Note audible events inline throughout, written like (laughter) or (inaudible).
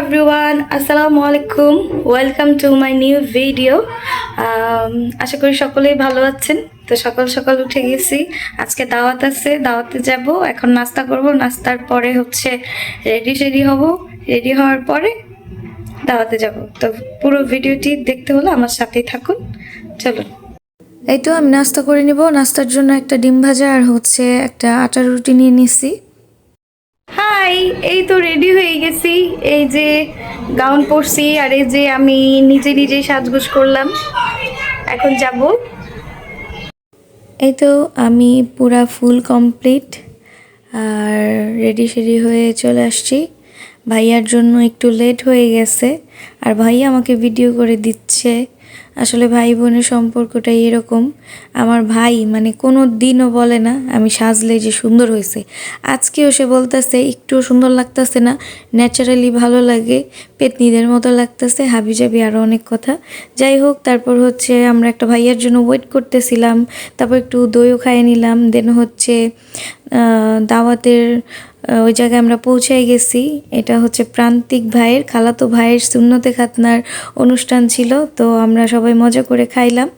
Everyone আসসালামু আলাইকুম। Welcome to my new video আশা করি সকলেই ভালো আছেন। তো সকাল সকাল উঠে গেছি, আজকে দাওয়াত আছে, দাওয়াতে যাব। এখন নাস্তা করব, নাস্তার পরে হচ্ছে রেডি রেডি হব। রেডি হওয়ার পরে দাওয়াতে যাব। তো পুরো ভিডিওটি দেখতে হলে আমার সাথেই থাকুন। চলুন। এই তো আমি নাস্তা করে নিব। নাস্তার জন্য একটা ডিম ভাজা আর হচ্ছে একটা আটার রুটি নিয়ে নিছি। হাই এই তো রেডি হয়ে গেছি। এই যে গাউন পরছি আর এই যে আমি নিজে নিজে সাজগোজ করলাম। এখন যাব। এই তো আমি পুরা ফুল কমপ্লিট আর রেডি সেডি হয়ে চলে আসছি। ভাইয়ার জন্য একটু লেট হয়ে গেছে, আর ভাইয়া আমাকে ভিডিও করে দিচ্ছে। আসলে ভাই বোনের সম্পর্কটা এরকম। আমার ভাই মানে কোনো দিনও বলে না, আমি সাজলে যে সুন্দর হয়েছে। আজকেও সে বলতেছে, একটুও সুন্দর লাগতেছে না ন্যাচারালি ভালো লাগে, পেতনিদের মতো লাগতেছে হাবি জাবি আরও অনেক কথা। যাই হোক, তারপর হচ্ছে আমরা একটা ভাইয়ার জন্য ওয়েট করতেছিলাম, তারপর একটু দইও খাইয়ে নিলাম দেন হচ্ছে দাওয়াতের ওই জায়গায় আমরা পৌঁছাই গেছি। এটা হচ্ছে প্রান্তিক ভাইয়ের খালাতো ভাইয়ের শূন্যতে খাতনার অনুষ্ঠান ছিল তো আমরা সবাই মজা করে খাইলাম।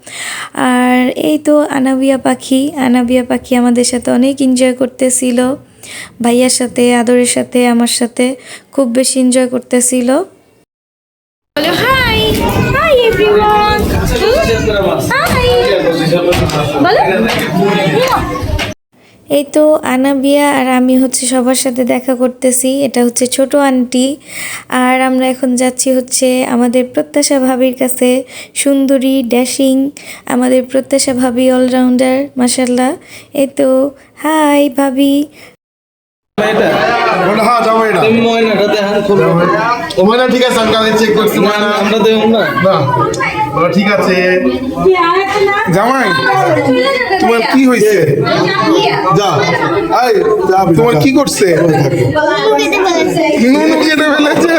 আর এই তো আনাবিয়া পাখি আনাবিয়া পাখি আমাদের সাথে অনেক এনজয় করতেছিল। ভাইয়ার সাথে আদরের সাথে আমার সাথে খুব বেশি এনজয় করতেছিল। বলো হাই হাই এভরিওয়ান হাই বলো। এই তো আনাবিয়া আর আমি হচ্ছে সবার সাথে দেখা করতেছি। এটা হচ্ছে ছোট আন্টি। আর আমরা এখন যাচ্ছি হচ্ছে আমাদের প্রত্যাশা ভাবির কাছে। সুন্দরী, ড্যাশিং, আমাদের প্রত্যাশা ভাবি অলরাউন্ডার মাসাল্লাহ এই তো হাই ভাবি। এটা? ওটা হ্যাঁ যাব এটা। তুমি ময়নাটা দেখান খুব ও ময়না ঠিক আছে আমি কালকে চেক করছি ময়না। আমরা দেব না। না। ওটা ঠিক আছে। জামাই তোমার কি হয়েছে? যা। তোমার কি করছে? (laughs) নুনু কেটে ফেলেছে।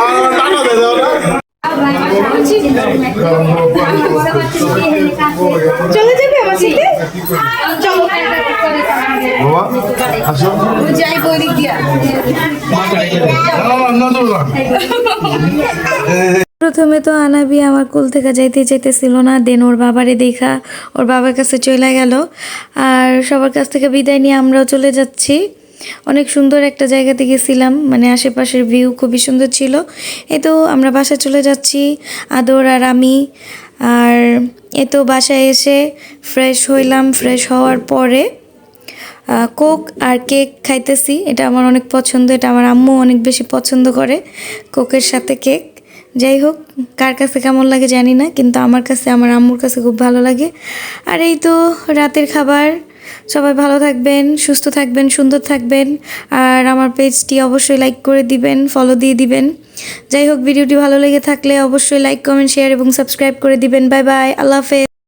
আর টাকা দে দাও চলে যাবে আমার সাথে? চলো। বাবা। প্রথমে তো আনাবি আমার কুল থেকে যাইতে চাইতেছিল না দেন ওর বাবারে দেখা, ওর বাবার কাছে চলে গেল। আর সবার কাছ থেকে বিদায় নিয়ে আমরাও চলে যাচ্ছি। অনেক সুন্দর একটা জায়গাতে গেছিলাম মানে আশেপাশের ভিউ খুবই সুন্দর ছিল। এই তো আমরা বাসায় চলে যাচ্ছি, আদর আর আমি। আর এ তো বাসায় এসে ফ্রেশ হইলাম ফ্রেশ হওয়ার পরে কোক আর কেক খাইতেছি। এটা আমার অনেক পছন্দ, এটা আমার আম্মু অনেক বেশি পছন্দ করে কোকের সাথে কেক। যাই হোক, কার কাছে কেমন লাগে জানি না, কিন্তু আমার কাছে, আমার আম্মুর কাছে খুব ভালো লাগে। আর এই তো রাতের খাবার, সবাই ভালো থাকবেন, সুস্থ থাকবেন, সুন্দর থাকবেন, আর আমার পেজটি অবশ্যই লাইক করে দিবেন ফলো দিয়ে দিবেন। যাই হোক, ভিডিওটি ভালো লেগে থাকলে অবশ্যই লাইক কমেন্ট শেয়ার এবং সাবস্ক্রাইব করে দিবেন। বাই বাই আল্লাহ হাফেজ।